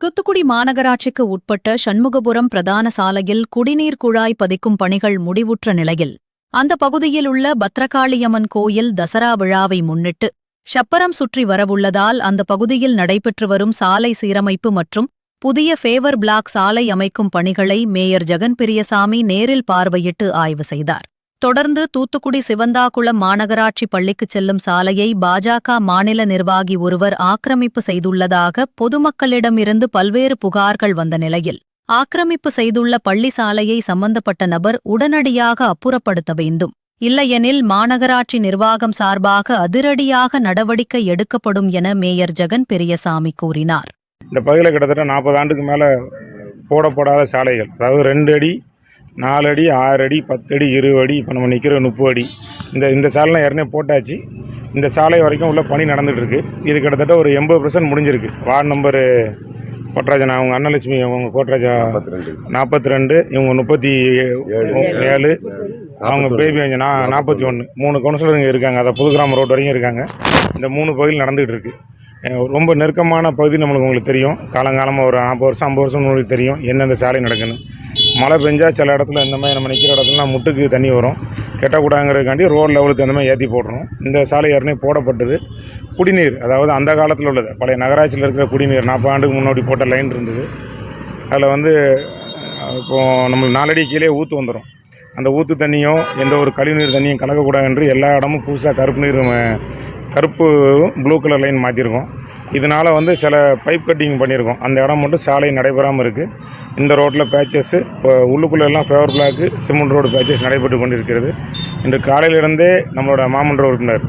தூத்துக்குடி மாநகராட்சிக்கு உட்பட்ட சண்முகபுரம் பிரதான சாலையில் குடிநீர் குழாய் பதிக்கும் பணிகள் முடிவுற்ற நிலையில். அந்த பகுதியில் உள்ள பத்ரகாளியம்மன் கோயில் தசரா விழாவை முன்னிட்டு ஷப்பரம் சுற்றி வரவுள்ளதால் அந்த பகுதியில் நடைபெற்று வரும் சாலை சீரமைப்பு மற்றும் புதிய ஃபேவர் பிளாக் சாலை அமைக்கும் பணிகளை மேயர் ஜெகன் பெரியசாமி நேரில் பார்வையிட்டு ஆய்வு செய்தார். தொடர்ந்து தூத்துக்குடி சிவந்தாகுளம் மாநகராட்சி பள்ளிக்கு செல்லும் சாலையை பாஜக மாநில நிர்வாகி ஒருவர் ஆக்கிரமிப்பு செய்துள்ளதாக பொதுமக்களிடமிருந்து பல்வேறு புகார்கள் வந்த நிலையில் ஆக்கிரமிப்பு செய்துள்ள பள்ளி சாலையை சம்பந்தப்பட்ட நபர் உடனடியாக அப்புறப்படுத்த வேண்டும். இல்லையெனில் மாநகராட்சி நிர்வாகம் சார்பாக அதிரடியாக நடவடிக்கை எடுக்கப்படும் என மேயர் ஜெகன் பெரியசாமி கூறினார். இந்த பகுதியில் கிட்டத்தட்ட நாற்பது ஆண்டுக்கு மேலே போடப்படாத சாலைகள் அதாவது ரெண்டு அடி நாலு அடி ஆறு அடி பத்து அடி இருபது அடி இப்போ நம்ம நிற்கிற முப்பது அடி இந்த இந்த சாலைலாம் ஏற்கனவே போட்டாச்சு. இந்த சாலை வரைக்கும் உள்ள பணி நடந்துட்டு இருக்கு இது கிட்டத்தட்ட ஒரு எண்பது பர்சன்ட் முடிஞ்சிருக்கு. வார்டு நம்பரு கோட்ராஜன் அவங்க அன்னலட்சுமி அவங்க கோட்ராஜா நாற்பத்தி ரெண்டு இவங்க முப்பத்தி ஏழு. அவங்க பேபி அஞ்சு நா நாற்பத்தி ஒன்று. மூணு கவுன்சிலருங்க இருக்காங்க. அதை புதுகிராம ரோடு வரைக்கும் இருக்காங்க. இந்த மூணு பகுதியில் நடந்துகிட்டு இருக்கு அஹ் ரொம்ப நெருக்கமான பகுதி நம்மளுக்கு உங்களுக்கு தெரியும். காலங்காலமாக ஒரு நாற்பது வருஷம் ஐம்பது வருஷம் உங்களுக்கு தெரியும். எந்தெந்த சாலை நடக்குன்னு. மழை பெஞ்சால் சில இடத்துல இந்த மாதிரி நம்ம நிற்கிற இடத்துலலாம் முட்டுக்கு தண்ணி வரும். கெட்டக்கூடாங்கிறதுக்காண்டி ரோட் லெவலுக்கு அந்த மாதிரி ஏற்றி போடுறோம் இந்த சாலை ஏற்கனவே போடப்பட்டது. குடிநீர் அதாவது அந்த காலத்தில் உள்ளது. பழைய நகராட்சியில் இருக்கிற குடிநீர் நாற்பது ஆண்டுக்கு முன்னாடி போட்ட லைன் இருந்தது. அதில் வந்து இப்போது நம்ம நாலடி கீழே ஊற்று வந்துடும் அந்த ஊற்று தண்ணியும் எந்த ஒரு கழிவுநீர் தண்ணியும் கலக்கக்கூடாது என்று எல்லா இடமும் புதுசாக கருப்பு நீர் கருப்பு ப்ளூ கலர் லைன் மாற்றிருக்கோம் இதனால் வந்து சில பைப் கட்டிங் பண்ணியிருக்கோம் அந்த இடம் மட்டும் சாலை நடைபெறாமல் இருக்குது இந்த ரோட்டில் பேச்சஸ்ஸு இப்போ உள்ளுக்குள்ளே எல்லாம் paver block cement road patches நடைபெற்று கொண்டிருக்கிறது. இன்று காலையிலிருந்தே நம்மளோட மாமன்ற உறுப்பினர்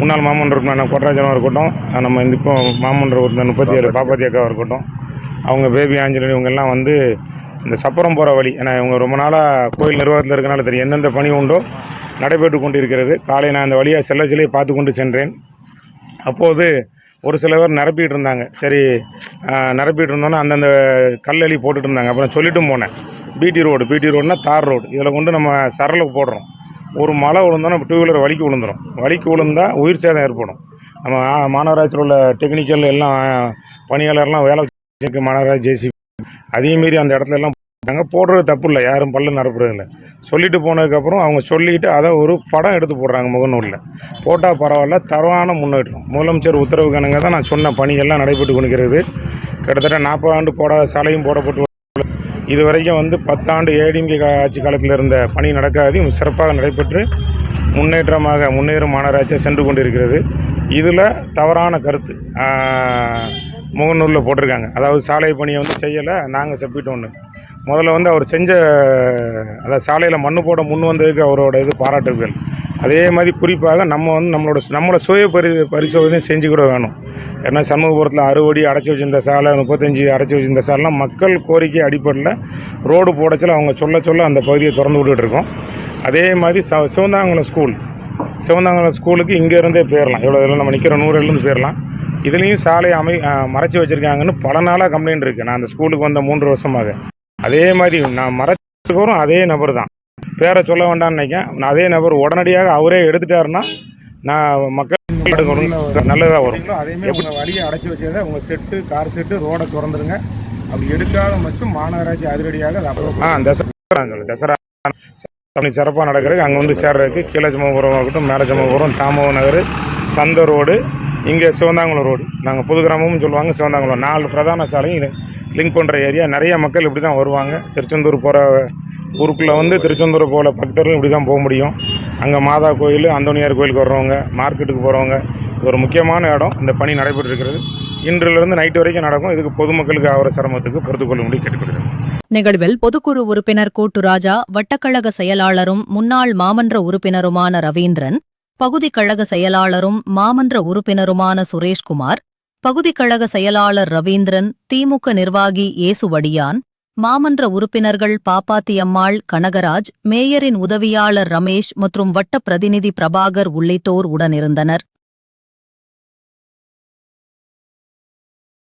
முன்னாள் மாமன்ற உறுப்பினர் கொட்டராஜனாக இருக்கட்டும் நம்ம இந்த இப்போ மாமன்ற உறுப்பினர் முப்பத்தி ஏழு பாப்பாத்தி அக்காவாக இருக்கட்டும் அவங்க பேபி ஆஞ்சலி இவங்கெல்லாம் வந்து இந்த சப்பரம் போகிற வழி ஏன்னா இவங்க ரொம்ப நாளாக கோயில் நிர்வாகத்தில் இருக்கனால தெரியும் எந்தெந்த பணி உண்டோ நடைபெற்று கொண்டிருக்கிறது. காலை நான் அந்த வழியாக செல்ல செல்லையை பார்த்து கொண்டு சென்றேன். அப்போது ஒரு சில பேர் நிரப்பிட்டு இருந்தாங்க சரி நிரப்பிட்டு இருந்தோன்னே அந்தந்த கல்லளி போட்டுட்டு இருந்தாங்க அப்புறம் சொல்லிட்டும் போனேன். பிடி ரோடு பிடி ரோடுனா தார் ரோடு இதில் கொண்டு நம்ம சரலுக்கு போடுறோம். ஒரு மழை விழுந்தோன்னா டூ வீலர் வலிக்கு விழுந்துரும். வலிக்கு விழுந்தா உயிர் சேதம் ஏற்படும். நம்ம மாநகராட்சியில் உள்ள டெக்னிக்கல் எல்லாம் பணியாளர்லாம் வேலை மாநகராட்சி ஜேசி அதையும் மீறி அந்த இடத்துல எல்லாம் நாங்கள் போடுறது தப்பு இல்லை யாரும் பல்ல நிரப்புறது இல்லை. சொல்லிட்டு போனதுக்கப்புறம் அவங்க சொல்லிட்டு அதை ஒரு படம் எடுத்து போடுறாங்க முகநூலில். போட்டால் பரவாயில்ல தரவான முன்னேற்றம். முதலமைச்சர் உத்தரவு கணங்க தான் நான் சொன்ன பணிகள்லாம் நடைபெற்று கொண்டிருக்கிறது. கிட்டத்தட்ட நாற்பது ஆண்டு போடாத சாலையும் போடப்பட்டு இது வரைக்கும் வந்து பத்தாண்டு ஏடிஎம்கே ஆட்சி காலத்தில் இருந்த பணி நடக்காது. சிறப்பாக நடைபெற்று முன்னேற்றமாக முன்னேறும் மாநகராட்சியாக சென்று கொண்டிருக்கிறது. இதில் தவறான கருத்து முகநூலில் போட்டிருக்காங்க. அதாவது சாலை பணியை வந்து செய்யலை நாங்கள் செப்பிட்டோன்னு. முதல்ல வந்து அவர் செஞ்ச அதாவது சாலையில் மண்ணு போட முன் வந்ததுக்கு அவரோட இது பாராட்டுகள். அதே மாதிரி குறிப்பாக நம்ம வந்து நம்மளோட நம்மளோட சுய பரி பரிசோதனை கூட வேணும். ஏன்னா சமூகபுரத்தில் அறுபடி அடைச்சி வச்சிருந்த சாலை முப்பத்தஞ்சு அடைச்சி வச்சிருந்த சாலைலாம் மக்கள் கோரிக்கை அடிப்படையில் ரோடு போடச்சில் அவங்க சொல்ல சொல்ல அந்த பகுதியை திறந்து விட்டுட்டு இருக்கோம். அதே மாதிரி ச சிவந்தாங்குளம் ஸ்கூல். சிவந்தாங்குளம் ஸ்கூலுக்கு இங்கேருந்தே போயிடலாம் எவ்வளோ இதில் நம்ம நிற்கிற நூறுலேருந்து போயிடலாம் இதுலேயும் சாலை அமை மறைச்சி வச்சுருக்காங்கன்னு பல நாளாக கம்ப்ளைண்ட் இருக்குது நான் அந்த ஸ்கூலுக்கு வந்த மூன்று வருஷமாக. அதே மாதிரி நான் மறைச்சிருக்கிறோம் அதே நபர் தான். பேரை சொல்ல வேண்டாம்னு நினைக்கேன் நான் அதே நபர். உடனடியாக அவரே எடுத்துட்டாருன்னா நான் மக்கள் நல்லதாக வரும். அதேமாதிரி உங்கள் வழியை அடைச்சி வச்சதை உங்கள் செட்டு கார் செட்டு ரோடை திறந்துருங்க. அப்படி எடுக்காத மட்டும் மாநகராட்சி அதிரடியாக அதை ஆ தசரா தசரா சிறப்பாக நடக்கிறது அங்கே வந்து சேர்றதுக்கு கீழே சமபுரம் இருக்கட்டும் மேலே சமபுரம் தாமவ நகர் சந்த ரோடு இங்கே சிவந்தாங்குளம் ரோடு. நாங்கள் புது கிராமமும் சொல்லுவாங்க சிவந்தாங்குளம். நாலு பிரதான சாலையும் லிங்க் பண்ணுற ஏரியா. நிறைய மக்கள் இப்படி தான் வருவாங்க. திருச்செந்தூர் போகிற ஊருக்குள்ளே வந்து திருச்செந்தூர் போகிற பக்தர்கள் இப்படி தான் போக முடியும். அங்கே மாதா கோயில் அந்தோனியார் கோயிலுக்கு வர்றவங்க மார்க்கெட்டுக்கு போகிறவங்க இது ஒரு முக்கியமான இடம். இந்த பணி நடைபெற்று இருக்கிறது இன்றிலிருந்து நைட்டு வரைக்கும் நடக்கும். இதுக்கு பொதுமக்களுக்கு அவர சிரமத்துக்கு பொறுத்துக்கொள்ளும்படி கேட்டுக்கொள்கிறேன். நிகழ்வில் பொதுக்குழு உறுப்பினர் கோட்டுராஜா வட்டக்கழக செயலாளரும் முன்னாள் மாமன்ற உறுப்பினருமான ரவீந்திரன் பகுதி கழக செயலாளரும் மாமன்ற உறுப்பினருமான சுரேஷ்குமார் பகுதி கழக செயலாளர் ரவீந்திரன் திமுக நிர்வாகி ஏசுவடியான் மாமன்ற உறுப்பினர்கள் பாப்பாத்தியம்மாள் கனகராஜ் மேயரின் உதவியாளர் ரமேஷ் மற்றும் வட்ட பிரதிநிதி பிரபாகர் உள்ளிட்டோர் உடனிருந்தனர்.